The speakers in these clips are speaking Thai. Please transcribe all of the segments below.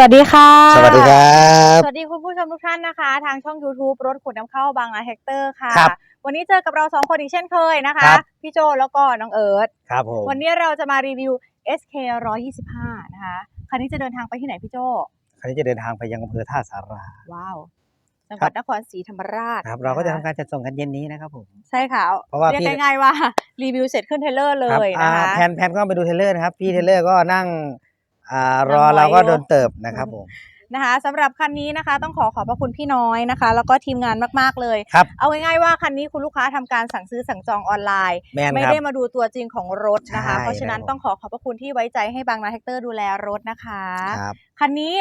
สวัสดีค่ะ สวัสดีครับ สวัสดีคุณผู้ชมทุกท่านนะคะ ทางช่อง YouTube รถขุดน้ำเข้าบางนาแฮกเตอร์ค่ะ ครับวันนี้เจอกับเราสองคนอีกเช่นเคยนะคะ ครับ พี่โจแล้วก็น้องเอิร์ธครับผมวันนี้เราจะมารีวิว SK 125 นะคะ คันนี้จะเดินทางไปที่ไหนพี่โจ คราวนี้จะเดินทางไปยังอำเภอท่าสารา ว้าว จังหวัดนครศรีธรรมราชครับเราก็จะทำนคการจัดส่งกันเย็นนี้นะครับผม ใช่ค่ะเพราะว่าเรียกพี่ ง่ายๆว่ารีวิวเสร็จขึ้นเทรลเลอร์เลครับยอ่านะคะ แพนแพนก็ไปดูเทรลเลอร์นะครับ พี่เทรลเลอร์ก็นั่ง อ่ารอนั่งรอเราก็อยู่โดนเติบนะครับผม นะคะสำหรับคันนี้นะคะ ต้องขอขอบพระคุณพี่น้อยนะคะ แล้วก็ทีมงานมากๆเลย ครับ เอาง่ายๆว่าคันนี้คุณลูกค้าทำการสั่งซื้อสั่งจองออนไลน์ แมนไม่ครับ ได้มาดูตัวจริงของรถนะคะ ใช่ เพราะฉะนั้นนะครับต้องขอขอบพระคุณที่ไว้ใจให้บางนาแฮกเตอร์ดูแลรถนะคะ ครับ คันนี้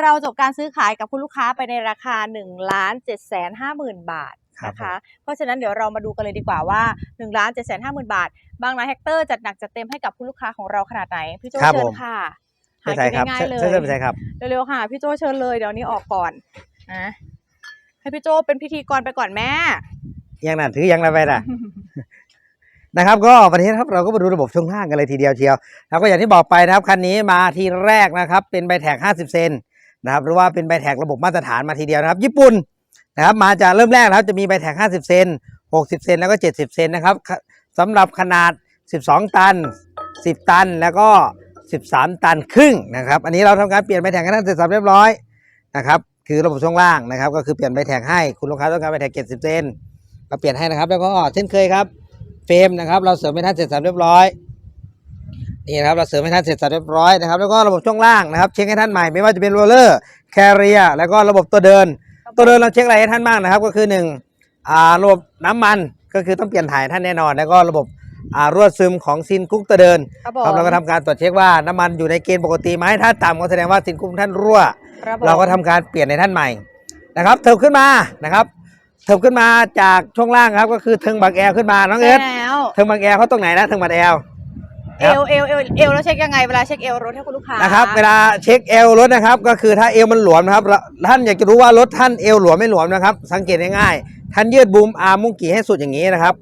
เราจบการซื้อขายกับคุณลูกค้าไปในราคา1นึ่งล้านเจ็ดแสนห้าหมื่นบาทครับนะคะ เพราะฉะนั้นเดี๋ยวเรามาดูกันเลยดีกว่าว่า1นึ่งล้านเจ็ดแสนห้าหมื่นบาท บางนาแฮกเตอร์จัดหนักจัดเต็มให้กับคุณลูกค้าของเราขนาดไหน พี่โจครับเชิญผมค่ะใช่ หาใช่กินครับง่ายๆเลยใช่ใช่ใช่ครับเร็วๆค่ะ พี่โจเชิญเลยเดี๋ยวนี้ออกก่อนนะให้พี่โจเป็นพิธีกรไปก่อนแม่ยังนั่นถือยังอะไรไปล่ะนะครับก็วันนี้นะครับเราก็มาดูระบบช่วงล่างกันเลยทีเดียวเชียวแล้วก็อย่างที่บอกไปนะครับคันนี้มาทีแรกนะครับ เป็นใบแท็ก 50 เซนนะครับหรือว่าเป็นใบแท็กระบบมาตรฐานมาทีเดียวนะครับ ญี่ปุ่นนะครับมาจากเริ่มแรกนะครับจะมีใบแท็ก 50 เซน60 เซนแล้วก็ 70 เซนนะครับขสำหรับขนาด 12 ตัน 10 ตันแล้วก็ 13 ตันครึ่งนะครับ อันนี้เราทำการเปลี่ยนใบแท็กให้ท่านเสร็จสับเรียบร้อยนะครับคือระบบช่วงล่างนะครับก็คือเปลี่ยนใบแท็กให้คุณลูกค้าต้องการใบแท็ก70เซนเราเปลี่ยนให้นะครับ แล้วก็เช่นเคยครับเฟรมนะครับเราเสริมให้ท่านเสร็จสับเรียบร้อยนี่นะครับเราเสริมให้ท่านเสร็จสับเรียบร้อยนะครับแล้วก็ระบบช่วงล่างนะครับเช็คให้ท่านใหม่ไม่ว่าจะเป็นโรลเลอร์แคริเอรียแล้วก็ระบบตัวเดิน ตัวเดินเราเช็คอะไรให้ท่านบ้างนะครับ ก็คือหนึ่งอ่าระบบน้ำมันก็คือต้องเปลี่ยนถ่ายท่านแน่นอน แล้วก็ระบบ อ่ารวดซึมของซินคุกตัวเดินครับผมครับเราก็ทำการตรวจเช็คว่าน้ำมันอยู่ในเกณฑ์ปกติไหมถ้าต่ำก็แสดงว่าซินคุกท่านรั่ว ครับผมเราก็ทำการเปลี่ยนในท่านใหม่นะครับ เถิบขึ้นมานะครับ เถิบขึ้นมาจากช่วงล่างครับ ก็คือเทิงบักแอลขึ้นมาน้องเอิร์ธใช่แล้วเทิงบักแอลเขาตรงไหนนะเทิงบักแอลเอลเอลเอลเอลแล้วเช็คยังไงเวลาเช็คเอลรถให้คุณลูกค้านะครับ เวลาเช็คเอลรถนะครับ ก็คือถ้าเอลมันหลวมนะครับแล้วท่านอยากจะรู้ว่ารถท่านเอลหลวมไม่หลวมนะครับ สังเกตง่ายๆท่านยืดบูมอาร์มมุ้งกี่ให้สุดอย่างนี้นะครับ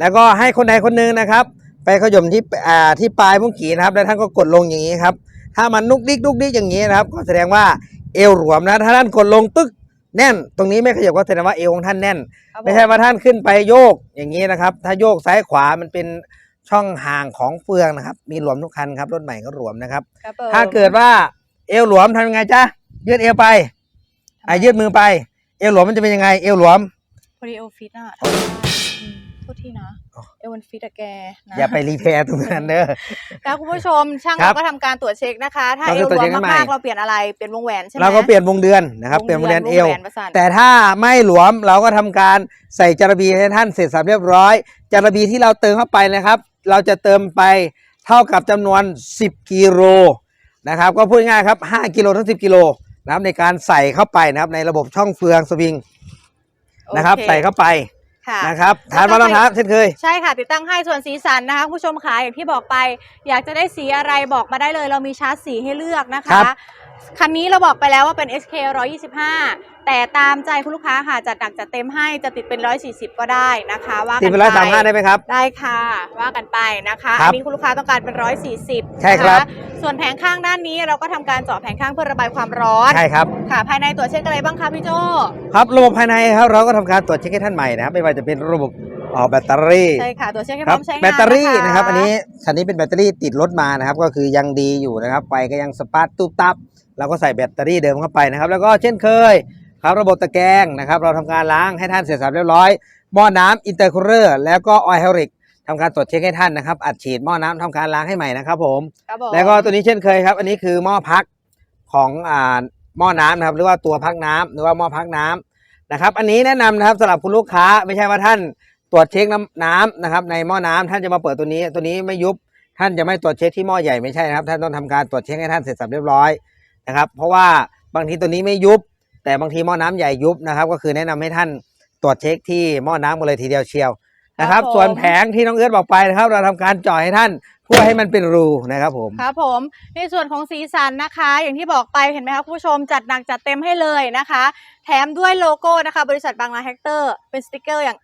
แล้วก็ให้คนใดคนหนึ่งนะครับ ไปขย่มที่อ่าที่ปลายมุ้งกี่นะครับ แล้วท่านก็กดลงอย่างนี้ครับ ถ้ามันนุกดิกนุกดิกอย่างนี้นะครับ ก็แสดงว่าเอวหลวมนะ ถ้าท่านกดลงตึกแน่น ตรงนี้ไม่ขยับก็แสดงว่าเอวของท่านแน่นครับผไม่ใช่ว่าท่านขึ้นไปโยกอย่างนี้นะครับ ถ้าโยกซ้ายขวามันเป็นช่องห่างของเฟืองนะครับ มีหลวมทุกคันครับ รถใหม่ก็หลวมนะครับ ครับผม ถ้าเกิดว่าเอวหลวมทำยังไงจ๊ะยืดเอวไปอะยืดมือไป เอวหลวมมันจะเป็นยังไง เอวหลวม พอดีเอลฟิตอะ ทำไม่ได้อืมโทษทีนะอ๋อเอลมันฟิตอะแกนะอย่าไปรีแพร์ตรงนั้นเด้อแล้วคุณผู้ชมช่างครัเราบก็ทำการตรวจเช็คนะคะ ถ้าเราเอจะลตรวจรวเช็มคให้ใหม่มากๆเราเปลี่ยนอะไรเปลี่ยนวงแหวนใช่ไหมเราก็เปลี่ยนวงเดือนนะครับเปลี่ยนวงเดือนเอววงแหนประสานแต่ถ้าไม่หลวมเราก็ทำการใส่จารบีให้ท่านเสร็จสับเรียบร้อย จารบีที่เราเติมเข้าไปนะครับ เราจะเติมไปเท่ากับจำนวน 10กิโลนะครับก็พูดง่ายๆครับ5กิโลถึง10กิโลนะครับในการใส่เข้าไปนะครับในระบบช่องเฟืองสวิงนะครับโอเใส่เข้าไป ค่ะนะครับทานมาแล้วนะครับเช่นเคย ใช่ค่ะ ติดตั้งให้ส่วนสีสันนะคะคุณผู้ชมค่ะอย่างที่บอกไป อยากจะได้สีอะไรบอกมาได้เลย เรามีชาร์จสีให้เลือกนะครัคะบคันนี้เราบอกไปแล้วว่าเป็น SK 125 แต่ตามใจคุณลูกค้าค่ะจัดหนักจัดเต็มให้จะติดเป็น 140 ก็ได้นะคะว่ากัตีนเป็นร้อยสามห้าไปได้ไหมครับ ได้ค่ะว่ากันไปนะคะครัอับนนี้คุณลูกค้าต้องการเป็น 140ใช่ครับ นะะส่วนแผงข้างด้านนี้เราก็ทำการเจาะแผงข้างเพื่อระบายความร้อนใช่ครับ ค่ะ ภายในตรวจเช็คอะไรบ้างคะพี่โจครับระบบภายในครับเราก็ทำการตรวจเช็คให้ท่านใหม่นะครับไม่ว่าจะเป็นระบบออกแบตเตอรี่ใช่ค่ะตรวจเช็คให้คพรัร้บอมใช้งานแบตเตอรี่ะคะนะครับอันนี้คันนี้เป็นแบตเตอรี่ติดรถมานะครับก็คือยังดีอยู่นะครับไฟก็ยังสปาร์ตตุ๊บตับเราก็ใส่แบตเตอรี่เดิมเข้าไปนะครับแล้วก็เช่นเคย ครับระบบตะแกรงนะครับ เราทำการล้างให้ท่านเสร็จสับเรียบร้อยหม้อน้ำอินเตอร์คูลเลอร์แล้วก็ออยล์เฮลิกทำการตรวจเช็คให้ท่านนะครับอัดฉีดหม้อน้ำทำการล้างให้ใหม่นะครับผมครับผม แล้วก็ตัวนี้เช่นเคยครับ อันนี้คือหม้อพักของอ่าหม้อน้ำนะครับหรือว่าตัวพักน้ำหรือว่าหม้อพักน้ำนะครับ อันนี้แนะนำนะครับสำหรับคุณลูกค้าไม่ใช่ว่าท่านตรวจเช็คน้ำน้ำนะครับ ในหม้อน้ำท่านจะมาเปิดตัวนี้ ตัวนี้ไม่ยุบท่านจะไม่ตรวจเช็คที่หม้อใหญ่ไม่ใช่นะครับ ท่านต้องทำการตรวจเช็คให้ท่านเสร็จสับเรียบร้อยนะครับ เพราะว่าบางทีตัวนี้ไม่ยุบ แต่บางทีหม้อน้ำใหญ่ยุบนะครับ ก็คือแนะนำให้ท่านตรวจเช็คที่หม้อน้ำกันเลยทีเดียวเชียวนะครับ ส่วนแผงที่น้องเอื้อบอกไปนะครับ เราทำการเจ่อให้ท่านเพื่อให้มันเป็นรูนะครับผมครับผมในส่วนของสีสันนะคะ อย่างที่บอกไปเห็นไหมคะคุณผู้ชมจัดหนักจัดเต็มให้เลยนะคะ แถมด้วยโลโก้นะคะ บริษัทบางนาแฮกเตอร์เป็นสติกเกอร์อย่าง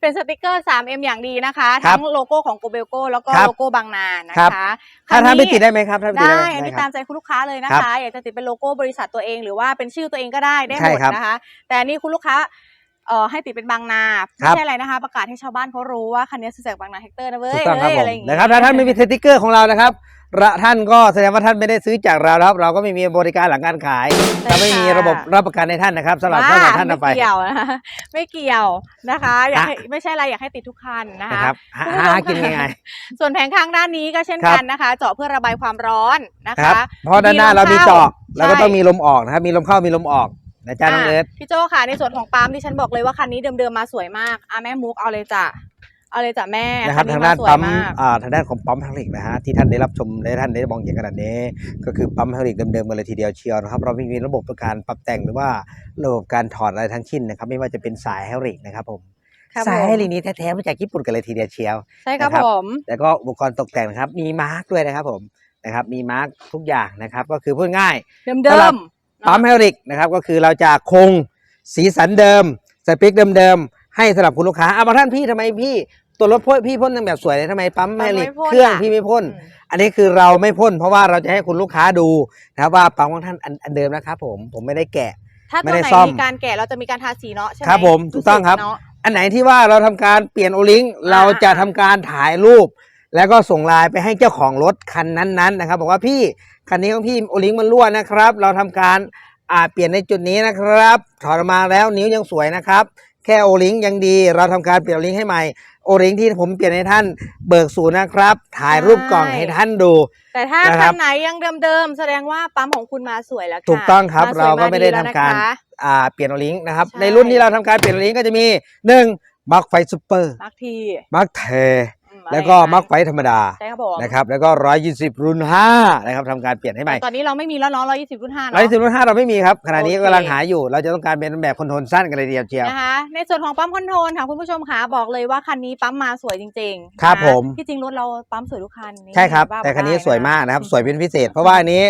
เป็นสติกเกอร์ 3M อย่างดีนะคะ ครับทั้งโลโก้ของโกเบลโก้แล้วก็ครับโลโก้บางนานะครั คะบถ้าคันถ้าไม่นี้ติดได้ไหมครับถ้าไม่ติดได้ได้ไหมอันนี้ได้คตารับ มใจคุณลูกค้าเลยนะครัคะบอยากจะติดเป็นโลโก้บริษัทตัวเองหรือว่าเป็นชื่อตัวเองก็ได้ได้หใช่มดครับนะคะ แต่อันนี้คุณลูกค้าเอ่อให้ติดเป็นบางนาครัไม่บ ใช่อะไรนะคะ ประกาศให้ชาวบ้านเขารู้ว่าคันนี้ซื้อจากบางนาแฮกเตอร์นะเว้ยถูกต้องครับเอ้ยผมอะไรอย่างงี้นะครับถ้าท่านไม่มีสติกเกอร์ของเรานะครับ ระท่านก็แสดงว่าท่านไม่ได้ซื้อจากเรานะครับ เราก็ไม่มีบริการหลังการขายใช่จะไม่มีค่ะระบบรับประกันในท่านนะครับสำหรับว่าท่านท่านเอาไปไม่เกี่ยวนะคะไม่เกี่ยวนะคะอยากฮะให้ไม่ใช่อะไรอยากให้ติดทุกคันนะนะคะครับหาคุณผู้ชมหากินยังไงส่วนแผงข้างด้านนี้ก็เช่นครับกันนะคะ เจาะเพื่อระบายความร้อนนะครัคะบเพราะด้านหน้าเรามีเจาะใช่แล้วก็ต้องมีลมออกนะครับมีลมเข้ามีลมออกนะจ๊ะน้องเอิร์ธพี่โจค่ะในส่วนของปั๊มที่ฉันบอกเลยว่าคันนี้เดิมๆมาสวยมากอะแม่มุกเอาเลยจ้ะ เอาเลยจ้ะแม่นะครับคัทางด้านสวยปั๊มมากอ่าทางด้านของปั๊มแฮลิกนะฮะที่ท่านได้รับชมและท่านได้มองเห็นขนาดนี้ ก็คือปั๊มแฮลิกเดิมๆกันเลยทีเดียวเชียวนะครับเราไม่มีระบบการปรับแต่งหรือว่าระบบการถอดอะไรทั้งชิ้นนะครับไม่ว่าจะเป็นสายแฮลิกนะครับผมครับสายผมแฮลิกนี้แท้ๆมาจากญี่ปุ่นกันเลยทีเดียวเชียวใช่ครับนะครับผมแล้วก็อุปกรณ์ตกแต่งนะครับมีมาร์กด้วยนะครับผมนะครับมีมาร์กทุกอย่างนะครับก็คือพูดง่ายเดิสำหรัมบๆปั๊มเนาะแฮลิกนะครับก็คือเราจะคงสีสันเดิมสเปคเดิมๆ ให้สำหรับคุณลูกค้าอะบางท่านพี่ทำไมพี่ตัวรถพ่นพี่พ่นตั้งแบบสวยเลยทำไมปั๊มแฮลิกเครื่องพี่ไม่พ่นอืมอันนี้คือเราไม่พ่น เพราะว่าเราจะให้คุณลูกค้าดูนะครับว่าปั๊มของท่านอันอันเดิมนะครับผมผมไม่ได้แกะถ้าไม่ตัวได้ไหนซ่อมมีการแกะเราจะมีการทาสีเนาะใช่ไหมครับผมถูกต้องครับเนาะอันไหนที่ว่าเราทำการเปลี่ยนโอลิงเราจะทำการถ่ายรูป แล้วก็ส่งไลน์ไปให้เจ้าของรถคันนั้นๆนะครับ บอกว่าพี่คันนี้ของพี่โอลิงมันรั่วนะครับ เราทำการอ่าเปลี่ยนในจุดนี้นะครับ ถอดออกมาแล้วนิ้วยังสวยนะครับแค่โอลิงยังดี เราทำการเปลี่ยนโอลิงให้ใหม่ โอลิงที่ผมเปลี่ยนให้ท่านเบิกศูนย์นะครับ ถ่ายรูปกล่องให้ท่านดู แต่ถ้านะครัคับนไหนยังเดิมๆ แสดงว่าปั๊มของคุณมาสวยแล้วค่ะถูกต้องครับสวยเราก็ไม่ได้แล้วทำการนะคะอ่าเปลี่ยนโอลิงนะครับใช่ในรุ่นที่เราทำการเปลี่ยนโอลิงก็จะมีหนึ่งมาร์คไฟซูเปอร์มักทีมาร์คเทอืม แล้วก็อะไรมาร์คไฟธรรมดาใช่ครับผมนะครับแล้วก็ร้อยยี่สิบรุ่นห้านะครับทำการเปลี่ยนให้ใหม่แต่ตอนนี้เราไม่มีแล้วเนาะร้อยยี่สิบรุ่นห้าร้อยเนาะยี่สิบรุ่นห้าเราไม่มีครับขณะนี้โอเคกำลังหาอยู่ เราจะต้องการเป็นแบบคอนโทรลสั้นกันเลยทีเดียวเชียวนะคะในส่วนของปั๊มคอนโทรลค่ะคุณผู้ชมค่ะบอกเลยว่าคันนี้ปั๊มมาสวยจริงๆครับนะผมที่จริงรถเราปั๊มสวยทุกคันใช่ครับว่าแต่คันนี้ได้ะสวยมากนะครับสวยเป็นพิเศษ เพราะว่าอันนี้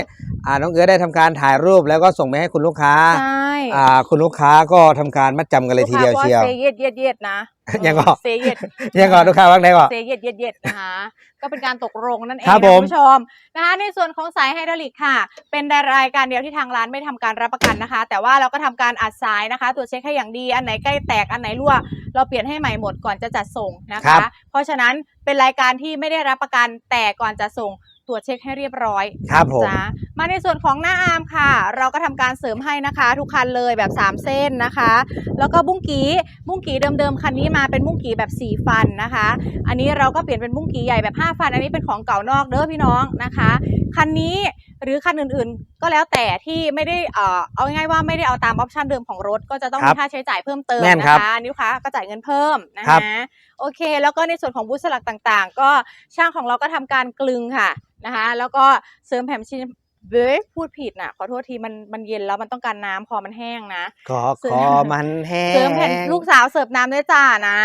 อ่าน้องเอิร์ธได้ทำการถ่ายรูปแล้วก็ส่งไปให้คุณลูกค้าใช่อ่าคุณลูกค้าก็ทำการมัดจำกันเลยทีเดียวเชียวเซเย็ดเย็ดเย็ดนะยังก็เซเย็ดยังก่อนลูกค้าว่างได้ก่อนเซเย็ดเย็ดเย็ดนะคะก็เป็นการตกลงนั่นเองครันะบผมคุณผู้ชมนะคะในส่วนของสายไฮดรอลิกค่ะ เป็นรายการเดียวที่ทางร้านไม่ทำการรับประกันนะคะ แต่ว่าเราก็ทำการอัดสายนะคะตรวจเช็คให้อย่างดีอันไหนใกล้แตกอันไหนรั่ว เราเปลี่ยนให้ใหม่หมดก่อนจะจัดส่งนะครัคะบเพราะฉะนั้นเป็นรายการที่ไม่ได้รับประกันแต่ก่อนจะส่ง ตรวจเช็คให้เรียบร้อยครับผมจ้ามาในส่วนของหน้าอาร์มค่ะ เราก็ทำการเสริมให้นะคะ ทุกคันเลยแบบ 3 เส้นนะคะ แล้วก็บุ้งกีบุ้งกีเดิมๆคันนี้มาเป็นบุ้งกีแบบ 4 ฟันนะคะ อันนี้เราก็เปลี่ยนเป็นบุ้งกีใหญ่แบบ 5 ฟัน อันนี้เป็นของเก่านอกเด้อพี่น้องนะคะคันนี้ หรือคันอื่นๆ ก็แล้วแต่ที่ไม่ได้เอ่อเอาง่ายๆว่าไม่ได้เอาตามออปชันเดิมของรถ ก็จะต้องครัมีบค่าใช้จ่ายเพิ่มเติมแม่นนะครับคะอันนี้ลูกค้าก็จ่ายเงินเพิ่มนะครับฮะโอเค แล้วก็ในส่วนของบูธสลักต่างๆ ก็ช่างของเราก็ทำการกลึงค่ะนะคะแล้วก็เสริมแผ่นชิ้นเบ้ยพูดผิดน่ะขอโทษทีมันมันเย็นแล้วมันต้องการน้ำคอมันแห้งนะ ขอคอมันแห้เสริมแผ่นงลูกสาวเสิร์ฟน้ำด้วยจ้านะ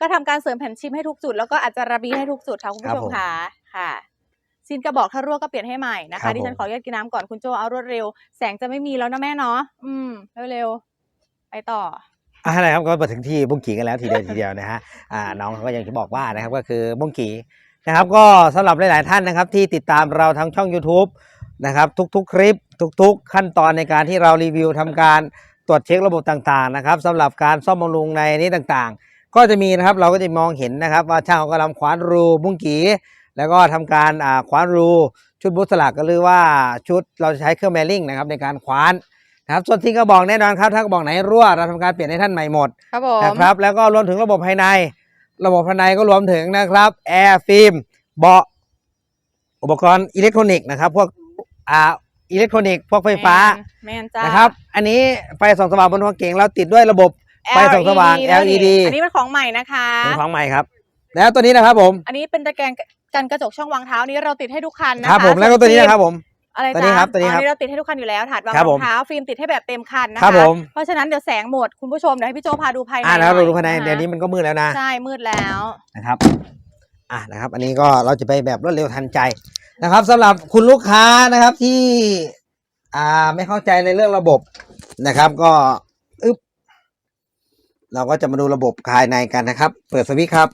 ก็ทำการเสริมแผ่นชิมให้ทุกจุด แล้วก็อาจจะระบีให้ทุกจุดค่ะคุณครัผู้บชมผม ค่ะค่ะ ซินกระบอกถ้ารั่วก็เปลี่ยนให้ใหม่นะครัคะบดิฉันผม ขออนุญาตกินน้ำก่อนคุณโจเอารวดเร็ว แสงจะไม่มีแล้วนะแม่เนาะอืมเร็วๆไปต่อ อ่านะครับก็มาถึงที่บุ้งกีกันแล้วทีเดียวทีเดียวนะฮะอ่าน้องเขาก็ยังจะบอกว่านะครับก็คือบุ้งกีนะครับก็สำหรับหลาย ๆ ท่านนะครับที่ติดตามเราทางช่อง YouTube นะครับทุก ๆ คลิป ทุก ๆ ขั้นตอนในการที่เรารีวิวทำการตรวจเช็คระบบต่าง ๆ นะครับสำหรับการซ่อมบำรุงในนี้ต่าง ๆ ก็จะมีนะครับเราก็จะมองเห็นนะครับว่าช่างเขากำลังขวานรูบุ้งกี แล้วก็ทำการอ่าขวานรูชุดบุสลักก็หรือว่าชุดเราจะใช้เครื่องแมริ่งนะครับในการขวานนะครับส่วนที่กระบอกแน่นอนครับถ้ากระบอกไหนรั่วเราทำการเปลี่ยนให้ท่านใหม่หมดครับผมนะครับแล้วก็รวมถึงระบบภายใน ระบบภายในก็รวมถึงนะครับแอร์ฟิล์มเบาะอุปกรณ์อิเล็กทรอนิกส์นะครับพวกอ่าอิเล็กทรอนิกส์พวกไฟฟ้าแม่นจ้านะครับอันนี้ไฟส่องสว่างบนหัวเก่งเราติดด้วยระบบไฟส่องสว่าง LED อันนี้เป็นของใหม่นะคะเป็นของใหม่ครับ แล้วตัวนี้นะครับผม อันนี้เป็นตะแกรง กันกระจกช่องวางเท้านี้เราติดให้ทุกคันนะคคะรับผมแล้วก็ตัวนี้นะครับผม อะไรตัวนี้จ้าครับตัวนี้ครับอ๋อเราติดให้ทุกคันอยู่แล้วถาดวางครับรผอมงเท้าฟิล์มติดให้แบบเต็มคันนะคะครับผมเพราะฉะนั้นเดี๋ยวแสงหมดคุณผู้ชมเดี๋ยวให้พี่โจพาดูภายในอ่าแล้วหเราน่อยดูภายในะคะเดี๋ยวนี้มันก็มืดแล้วนะใช่มืดแล้วนะครับอะนะครับ อันนี้ก็เราจะไปแบบรวดเร็วทันใจนะครับสำหรับคุณลูกค้านะครับที่อ่าไม่เข้าใจในเรื่องระบบนะครับ ก็อึ๊บเราก็จะมาดูระบบภายในกันนะครับ เปิดสวิตช์ครับ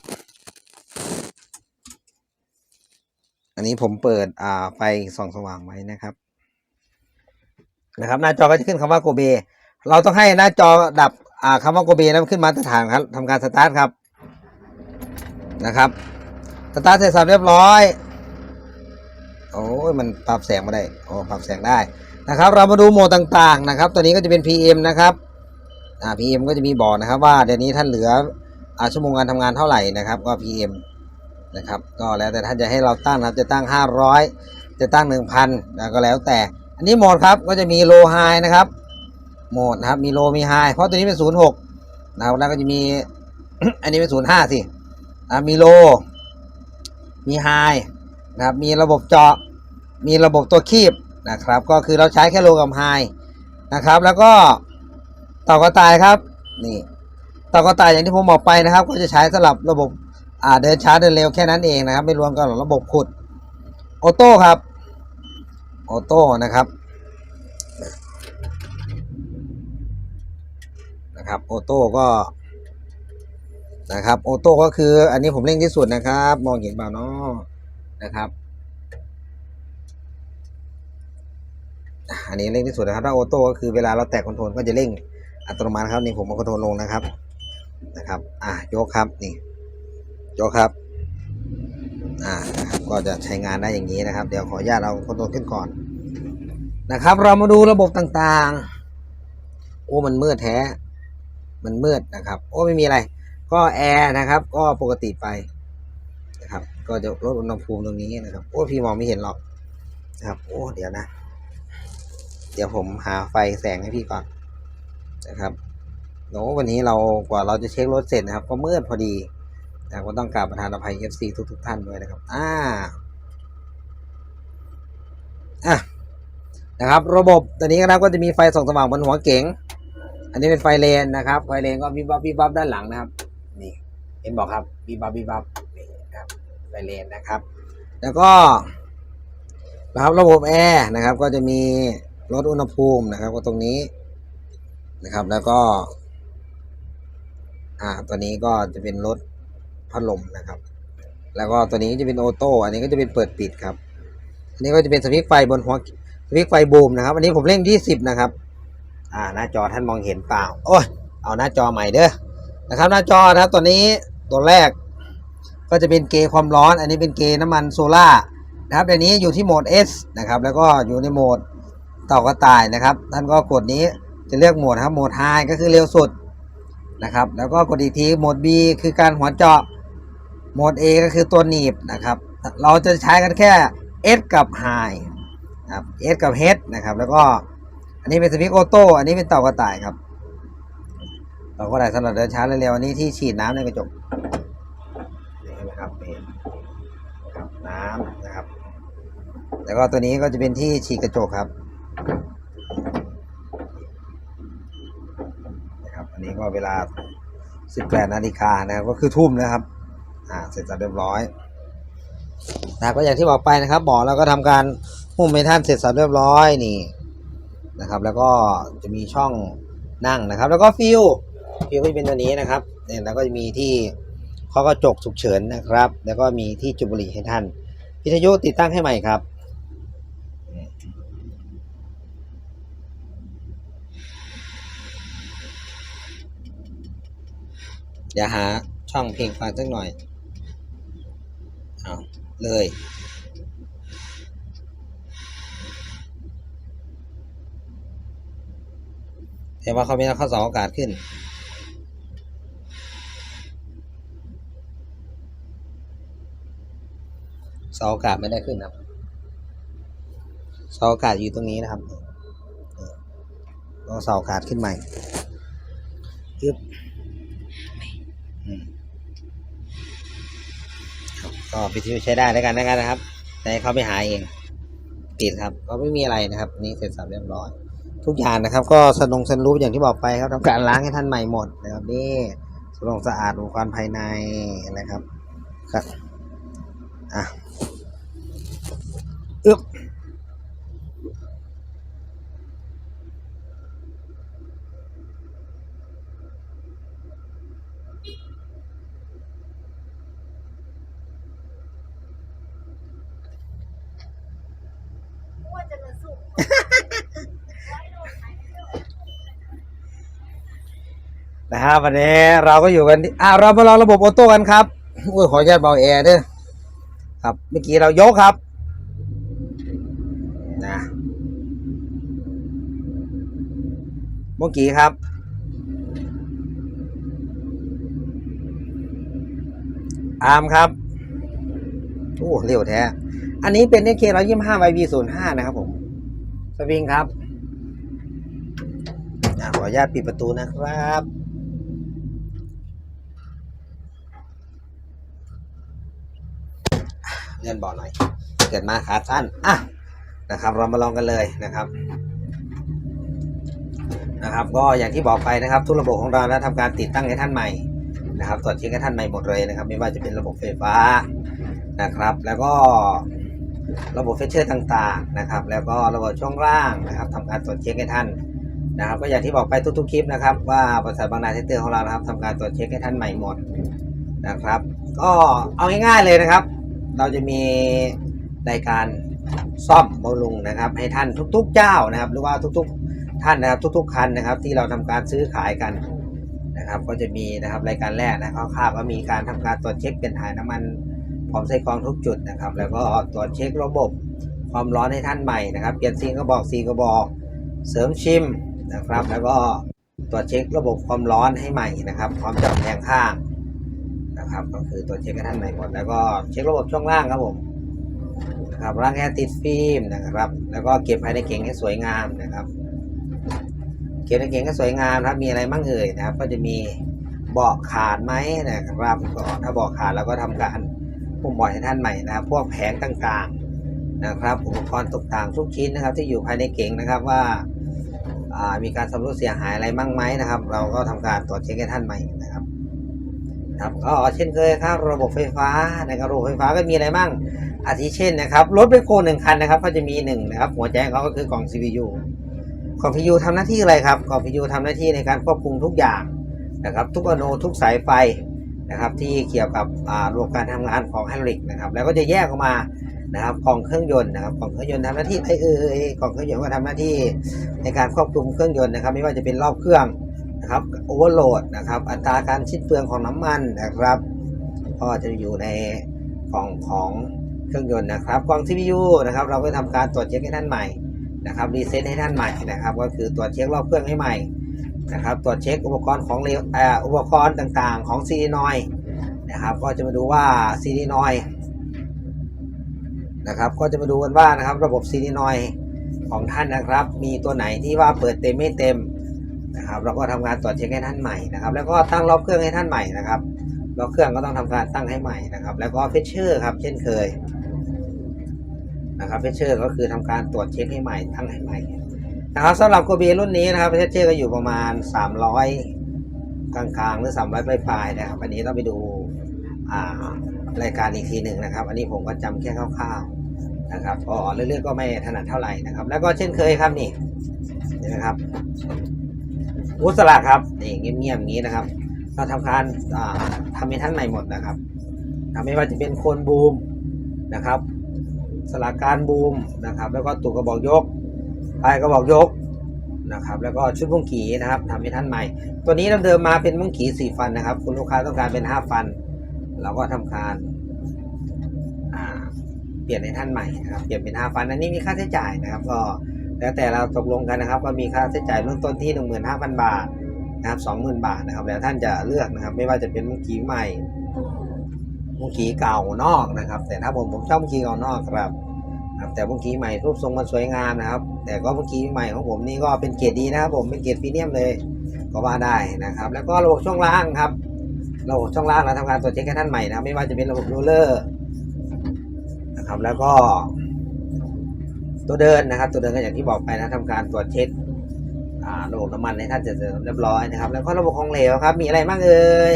อันนี้ผมเปิดอ่าไฟส่องสว่างไว้นะครับ นะครับ หน้าจอก็จะขึ้นคำว่าโกเบ เราต้องให้หน้าจอดับอ่าคำว่าโกเบนั้นขึ้นมาตรฐานครับทำการสตาร์ทครับนะครับสตาร์ทเสร็จสับเรียบร้อยโอ้ยมันปรับแสงมาได้โอ้ปรับแสงได้นะครับ เรามาดูโหมดต่างๆนะครับ ตัวนี้ก็จะเป็น PM นะครับอ่า PM ก็จะมีบอกนะครับว่าเดี๋ยวนี้ท่านเหลืออ่าชั่วโมงการทำงานเท่าไหร่นะครับก็ PM นะครับ ก็แล้วแต่ท่านจะให้เราตั้งนะครับจะตั้ง 500 จะตั้ง 1,000นะก็แล้วแต่ อันนี้โหมดครับก็จะมี low high นะครับโหมดนะครับมี low มี high เพราะตัวนี้เป็น 06นะครับแล้วก็จะมีอันนี้เป็น 05สิอ่ามี low มี high นะครับมีระบบเจาะ มีระบบตัวคีบนะครับ ก็คือเราใช้แค่ low กับ high นะครับ แล้วก็ต่ากระต่ายครับนี่ต่ากระต่ายอย่างที่ผมบอกไปนะครับ ก็จะใช้สำหรับระบบ อ่าเดินช้าเดินเร็วแค่นั้นเองนะครับ ไม่รวมกับระบบขุดออโต้ครับออโต้นะครับนะครับออโต้ก็นะครับออโต้ก็คืออันนี้ผมเร่งที่สุดนะครับ มองเห็นเปล่าเนาะนะครับอันนี้เร่งที่สุดนะครับถ้าออโต้ก็คือเวลาเราแตะคอนโทรลก็จะเร่งอัตโนมัติครับนี่ผมเอาคอนโทรลลงนะครับนะครับ อะยกครับนี่ ยกครับ อ่านะครับก็จะใช้งานได้อย่างนี้นะครับ เดี๋ยวขออนุญาตเอาคอนโทรลขึ้นก่อนนะครับ เรามาดูระบบต่างๆ โอ้มันมืดแท้ มันมืดนะครับ โอ้ไม่มีอะไร ก็แอร์นะครับ ก็ปกติไปนะครับ ก็จะลดอุณหภูมิตรงนี้นะครับ โอ้พี่มองไม่เห็นหรอกนะครับ โอ้เดี๋ยวนะ เดี๋ยวผมหาไฟแสงให้พี่ก่อนนะครับโน้วันนี้เรากว่าเราจะเช็ครถเสร็จนะครับ ก็มืดพอดี นะครับก็ต้องกราบประธานอภัย FC ทุกทุกท่านด้วยนะครับ อ่า อะ นะครับ ระบบตัวนี้นะครับก็จะมีไฟส่องสว่างบนหัวเก๋ง อันนี้เป็นไฟเลนนะครับ ไฟเลนก็วิบวับวิบวับด้านหลังนะครับ นี่ เห็นบอกครับวิบวับวิบวับนี่ครับ ไฟเลนนะครับ แล้วก็นะครับระบบแอร์นะครับ ก็จะมีลดอุณหภูมินะครับ ก็ตรงนี้นะครับ แล้วก็ อ่า ตัวนี้ก็จะเป็นรถ พัดลมนะครับ แล้วก็ตัวนี้จะเป็นออโต้อันนี้ก็จะเป็นเปิดปิดครับ อันนี้ก็จะเป็นสวิตช์ไฟบนหัวสวิตช์ไฟบูมนะครับ อันนี้ผมเร่งที่สิบนะครับ อ่าหน้าจอท่านมองเห็นเปล่า โอ้ยเอาหน้าจอใหม่เด้อนะครับ หน้าจอนะครับตัวนี้ตัวแรก ก็จะเป็นเกย์ความร้อน อันนี้เป็นเกย์น้ำมันโซล่านะครับเดี๋ยวนี้อยู่ที่โหมด S นะครับ แล้วก็อยู่ในโหมดเต่ากระต่ายนะครับ ท่านก็กดนี้จะเลือกโหมดครับโหมด High ก็คือเร็วสุดนะครับ แล้วก็กดอีกทีโหมด B คือการหัวเจาะ โหมด A ก็คือตัวหนีบนะครับ เราจะใช้กันแค่ S กับ High นะครับ S กับ H นะครับ แล้วก็อันนี้เป็นสวิตช์ออโต้อันนี้เป็นเต่ากระต่ายครับเต่ากระต่ายสำหรับเดินช้าเร็วๆอันนี้ที่ฉีดน้ำในกระจกนี่นะครับนี่นะครับน้ำนะครับ แล้วก็ตัวนี้ก็จะเป็นที่ฉีดกระจกครับนะครับ อันนี้ก็เวลา 18 นาฬิกานะครับ ก็คือทุ่มนะครับ อ่าเสร็จสับเรียบร้อยนะก็อย่างที่บอกไปนะครับหมอเราก็ทำการหุ้มเมทัลเสร็จสับเรียบร้อยนี่นะครับ แล้วก็จะมีช่องนั่งนะครับ แล้วก็ฟิวฟิวก็จะเป็นตัวนี้นะครับเนี่ยแล้วก็จะมีที่ข้อกระจกฉุกเฉินนะครับ แล้วก็มีที่จุบุหรี่ให้ท่านวิทยุติดตั้งให้ใหม่ครับเดี๋ยวหาช่องเพลงฟังสักหน่อย เอาเลย แต่ว่าเขาไม่ได้ข้อสองโอกาสขึ้นเสาอากาศไม่ได้ขึ้นครับเสาอากาศอยู่ตรงนี้นะครับต้องเสาอากาศขึ้นใหม่ยึบ ก็วิทยุใช้ได้แล้วกันกันนะครับ แต่เขาไปหาเองปิดครับ ก็ไม่มีอะไรนะครับ นี่เสร็จสับเรียบร้อย ทุกอย่างนะครับ ก็สนงสนรูปอย่างที่บอกไปครับทำการล้างให้ท่านใหม่หมดนะครับนี่สลงสะอาดอุปกรณ์ภายในนะครับครับอะอึ๊บ ครับวันนี้เราก็อยู่กันที่อ่าเรามาลองระบบออโต้กันครับอุ้ยขออนุญาตเบาแอร์ด้วยครับเมื่อกี้เรายกครับนะเมื่อกี้ครับ อาร์มครับโอ้เร็วแท้ อันนี้เป็น AK 125 YB 05นะครับผมสวิงครับขออนุญาตปิดประตูนะครับ เลื่อนเบาะหน่อย เกิดมาขาสั้นอะนะครับ เรามาลองกันเลยนะครับนะครับ ก็อย่างที่บอกไปนะครับ ทุกระบบของเรานะทำการติดตั้งให้ท่านใหม่นะครับตรวจเช็คให้ท่านใหม่หมดเลยนะครับ ไม่ว่าจะเป็นระบบไฟฟ้านะครับ แล้วก็ระบบเฟเชอร์ต่างๆนะครับ แล้วก็ระบบช่วงล่างนะครับทำการตรวจเช็คให้ท่านนะครับ ก็อย่างที่บอกไปทุกๆคลิปนะครับ ว่าบริษัทบางนาเทคเตอร์ของเรานะครับทำการตรวจเช็คให้ท่านใหม่หมดนะครับ ก็เอาง่ายๆเลยนะครับ เราจะมีรายการซ่อมบำรุงนะครับ ให้ท่านทุกๆเจ้านะครับ หรือว่าทุกๆท่านนะครับ ทุกๆคันนะครับ ที่เราทำการซื้อขายกันนะครับ ก็จะมีนะครับรายการแรกนะคร่าวๆก็มีการทำการตรวจเช็คเป็นถ่ายน้ำมันพร้อมใส่กรองทุกจุดนะครับ แล้วก็ตรวจเช็คระบบความร้อนให้ท่านใหม่นะครับเปลี่ยนซีนก็บอกซีก็บอก เสริมชิมนะครับ แล้วก็ตรวจเช็คระบบความร้อนให้ใหม่นะครับ พร้อมจับแผงข้าง นะครับ ก็คือตรวเช็คให้ท่านใหม่หมดแล้วก็เช็คระบบช่วงล่างครับผมนะครับร่างแอร์ติดฟิล์มนะครับ แล้วก็เก็บภายในเก่งให้สวยงามนะครับเขียนในเก่งก็สวยงามครับมีอะไรบ้างเอ่ยนะครับ ก็จะมีเบาะขาดไหมนะครับก็ถ้าเบาะขาดเราก็ทำการปุ่มบ่อยให้ท่านใหม่นะครับ พวกแผงต่างๆนะครับ อุปกรณ์ตกต่างทุกชิ้นนะครับ ที่อยู่ภายในเก่งนะครับว่ามีการสำรวจเสียหายอะไรบ้างไหมนะครับ เราก็ทำการตรวจเช็คให้ท่านใหม่นะครับ ครับก็เช่นเคยครับระบบไฟฟ้านะครับระบบไฟฟ้าก็มีอะไรบ้างอาทิเช่นนะครับรถเบโคหนึ่งคันนะครับ ก็จะมีหนึ่งนะครับ หัวใจเขาก็คือกล่อง CPU กล่อง PU ทำหน้าที่อะไรครับกล่อง PU ทำหน้าที่ในการควบคุมทุกอย่างนะครับ ทุกอนูทุกสายไฟนะครับ ที่เกี่ยวกับระบบการทำงานของไฮดรอลิกนะครับ แล้วก็จะแยกออกมานะครับกล่องเครื่องยนต์นะครับกล่องเครื่องยนต์ทำหน้าที่อะไรเอ่ยกล่องเครื่องยนต์ก็ทำหน้าที่ในการควบคุมเครื่องยนต์นะครับ ไม่ว่าจะเป็นรอบเครื่อง นะครับโอเวอร์โหลดนะครับ อัตราการชิ้นเปลืองของน้ำมันนะครับ ก็จะอยู่ในกล่องของเครื่องยนต์นะครับ กล่อง CPU นะครับ เราก็ทำการตรวจเช็คให้ท่านใหม่นะครับรีเซ็ตให้ท่านใหม่นะครับ ก็คือตรวจเช็ครอบเครื่องให้ใหม่นะครับ ตรวจเช็คอุปกรณ์ของเลวเอ่ออุปกรณ์ต่างๆ ของซีดีนอยนะครับ ก็จะมาดูว่าซีดีนอยนะครับ ก็จะมาดูกันว่านะครับ ระบบซีดีนอยของท่านนะครับ มีตัวไหนที่ว่าเปิดเต็มไม่เต็ม นะครับเราก็ทำการตรวจเช็คให้ท่านใหม่นะครับ แล้วก็ตั้งรอบเครื่องให้ท่านใหม่นะครับรอบเครื่องก็ต้องทำการตั้งให้ใหม่นะครับ แล้วก็เฟชเชอร์ครับ เช่นเคยนะครับเฟชเชอร์ก็คือทำการตรวจเช็คให้ใหม่ตั้งให้ใหม่นะครับสำหรับโกบีรุ่นนี้นะครับเฟชเชอร์ก็อยู่ประมาณ 300 กลางๆหรือ 300ปลายๆนะครับอันนี้ต้องไปดูรายการอีกทีหนึ่งนะครับ อันนี้ผมก็จำแค่คร่าวๆนะครับก็เรื่องๆก็ไม่ถนัดเท่าไหร่นะครับ แล้วก็เช่นเคยครับนี่นี่นะครับ อุสระครับนี่เงียบๆอย่างนี้นะครับ เราทำการอ่าทำให้ท่านใหม่หมดนะครับทำไม่ว่าจะเป็นโคนบูมนะครับ สลากการบูมนะครับ แล้วก็ตุกกระบอกยกปลายกระบอกยกนะครับ แล้วก็ชุดมุ้งขีนะครับทำให้ท่านใหม่ ตัวนี้เราเดิมมาเป็นมุ้งขีสี่ฟันนะครับ คุณลูกค้าต้องการเป็นห้าฟัน เราก็ทำการเปลี่ยนให้ท่านใหม่นะครับ เปลี่ยนเป็นห้าฟัน อันนี้มีค่าใช้จ่ายนะครับ ก็ แล้วแต่เราตกลงกันนะครับ ก็มีค่าใช้จ่ายเริ่มต้นที่หนึ่งหมื่นห้าพันบาทนะครับสองหมื่นบาทนะครับ แล้วท่านจะเลือกนะครับ ไม่ว่าจะเป็นมุ้งขีใหม่มุ้งขีเก่านอกนะครับ แต่ถ้าผมผมชอบมุ้งขีเก่านอกครับครับแต่มุ้งขีใหม่รูปทรงมันสวยงามนะครับ แต่ก็มุ้งขีใหม่ของผมนี่ก็เป็นเกรดดีนะครับ ผมเป็นเกรดพรีเมียมเลยก็ว่าได้นะครับ แล้วก็ระบบช่วงล่างครับระบบช่องล่างเราทำการตรวจเช็คให้ท่านใหม่นะไม่ว่าจะเป็นระบบรูเลอร์นะครับ แล้วก็ ตัวเดินนะครับ ตัวเดินก็อย่างที่บอกไปนะทำการตรวจเช็คอ่าระบบน้ำมันให้ท่านเสร็จเรียบร้อยนะครับ แล้วก็ระบบของเหลวครับ มีอะไรบ้างเอ่ย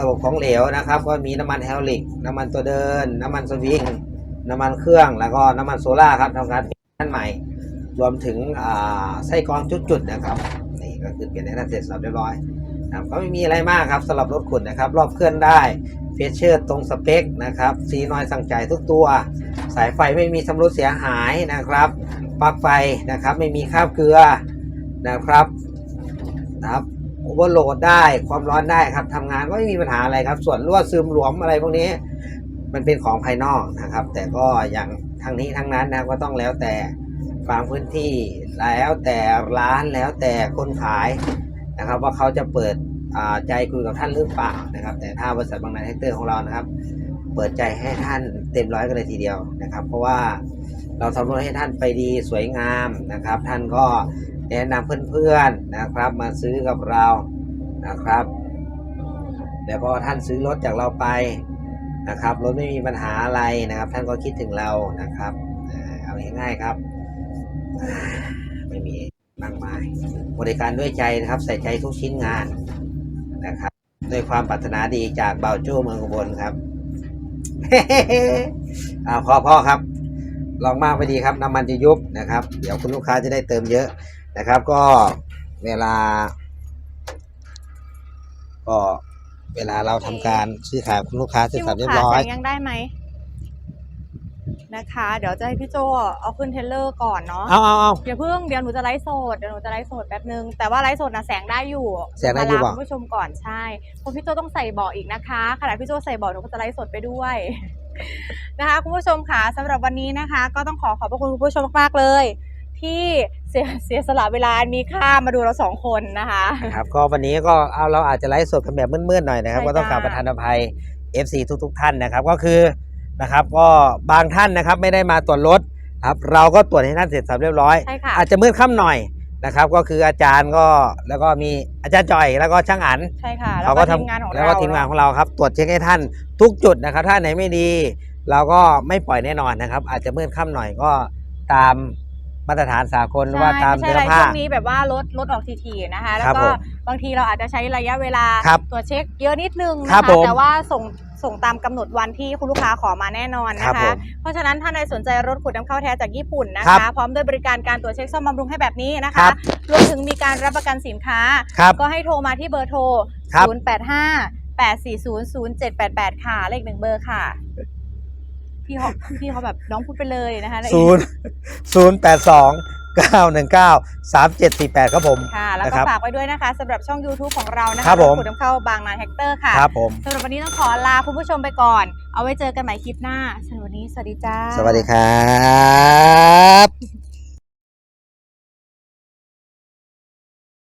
ระบบของเหลวนะครับ ก็มีน้ำมันแฮลิก น้ำมันตัวเดิน น้ำมันสวิงน้ำมันเครื่องแล้วก็น้ำมันโซล่าครับทำการเปลี่ยนให้ท่านใหม่ รวมถึงอ่าไส้กรองจุดๆนะครับนี่ก็คือเปลี่ยนให้ท่านเสร็จสับเรียบร้อยนะครับก็ไม่มีอะไรมากครับสำหรับรถขุนนะครับ รอบเคลื่อนได้ เฟเชอร์ตรงสเปคนะครับซีน้อยสั่งจ่ายทุกตัว สายไฟไม่มีชำรุดเสียหายนะครับปลั๊กไฟนะครับไม่มีคราบเกลือนะครับนะครับโอเวอร์โหลดได้ความร้อนได้ครับทำงานก็ไม่มีปัญหาอะไรครับ ส่วนรั่วซึมหลวมอะไรพวกนี้ มันเป็นของภายนอกนะครับ แต่ก็อย่างทั้งนี้ทั้งนั้นนะก็ต้องแล้วแต่บางพื้นที่แล้วแต่ร้านแล้วแต่คนขายนะครับ ว่าเขาจะเปิด ใจคุยกับท่านหรือเปล่านะครับ แต่ถ้าบริษัทบางนาแท็กเตอร์ของเรานะครับ เปิดใจให้ท่านเต็มร้อยกันเลยทีเดียวนะครับ เพราะว่าเราทำรถให้ท่านไปดีสวยงามนะครับ ท่านก็แนะนำเพื่อนๆนะครับ มาซื้อกับเรานะครับแล้วก็ท่านซื้อรถจากเราไปนะครับรถไม่มีปัญหาอะไรนะครับ ท่านก็คิดถึงเรานะครับเอ่อเอาง่ายๆครับ ไม่มีมากมาย บริการด้วยใจนะครับ ใส่ใจทุกชิ้นงาน นะครับด้วยความปรารถนาดีจากเบาโจ้เมืองอุบลครับอ่าพอพอครับ ลองมากไปดีครับ น้ำมันจะยุบนะครับ เดี๋ยวคุณลูกค้าจะได้เติมเยอะนะครับ ก็เวลา ก็เวลาเราทำการซื้อขายคุณลูกค้าเสร็จสับเรียบร้อยยังได้ไหม นะคะ เดี๋ยวจะให้พี่โจเอาขึ้นเทรลเลอร์ก่อนเนาะเอาเอาเอาเดี๋ยวเพิ่งเดี๋ยวหนูจะไลฟ์สดเดี๋ยวหนูจะไลฟ์สดแป๊บนึง แต่ว่าไลฟ์สดนะแสงได้อยู่แสงได้อยู่มาลาบ่คุณผู้ชมก่อนใช่เพราะพี่โจต้องใส่เบาะอีกนะคะขณะพี่โจใส่เบาะหนูก็จะไลฟ์สดไปด้วยนะคะคุณผู้ชมค่ะสำหรับวันนี้นะคะ ก็ต้องขอขอบพระคุณคุณผู้ชมมากๆเลย ที่เสียเสียสละเวลาอันมีค่ามาดูเราสองคนนะคะนะครับก็วันนี้ก็เอาเราอาจจะไลฟ์สดกันแบบมืดๆหน่อยนะครับใช่ก็ต้องกราบจ้าประทานอภัย FC ทุก ๆ ท่านนะครับ ก็คือ นะครับ ก็บางท่านนะครับไม่ได้มาตรวจรถครับเราก็ตรวจให้ท่านเสร็จสับเรียบร้อย ใช่ค่ะอาจจะมืดค่ำหน่อยนะครับ ก็คืออาจารย์ก็แล้วก็มีอาจารย์จ่อยแล้วก็ช่างอันใช่ค่ะเขาก็ทีมงานทำของแล้วเราก็ทีมงานของเราครับตรวจเช็คให้ท่านทุกจุดนะครับ ถ้าไหนไม่ดี เราก็ไม่ปล่อยแน่นอนนะครับ อาจจะมืดค่ำหน่อยก็ตามมาตรฐานสากลหรือว่าตามใช่เนื้ไม่ใช่อะไรอผ้าช่วงนี้แบบว่ารถรถออกทีๆนะคะ แล้วครับก็ผมบางทีเราอาจจะใช้ระยะเวลาครับตรวจเช็คเยอะนิดนึงครันะบผคะมแต่ว่าส่ง ส่งตามกำหนดวันที่คุณลูกค้าขอมาแน่นอนครันะบผคะมเพราะฉะนั้นท่านใดสนใจรถขุดน้ำเข้าแท้จากญี่ปุ่นนะครัคะบพร้อมด้วยบริการการตรวจเช็คซ่อมบำรุงให้แบบนี้นะครัคะบรวมถึงมีการรับประกันสินค้าครับก็ให้โทรมาที่เบอร์โทรครับ085 840 0788 ค่ะ เลขหนึ่งเบอร์ค่ะ พี่เขาพี่เขาแบบน้องพูดไปเลยนะคะศูนย์ศูนย์แปดสอง เก้าหนึ่งเก้าสามเจ็ดสี่แปดครับผม ค่ะ แล้วนะก็ครับฝากไว้ด้วยนะคะสำหรับช่อง YouTube ของเรานะครัคะบผม ขุดน้ำเข้าบางนาแฮกเตอร์ค่ะครับผม สำหรับวันนี้ต้องขอลาคุณผู้ชมไปก่อน เอาไว้เจอกันใหม่คลิปหน้าสำหรับวันนี้สวัสดีจ้า สวัสดีครับ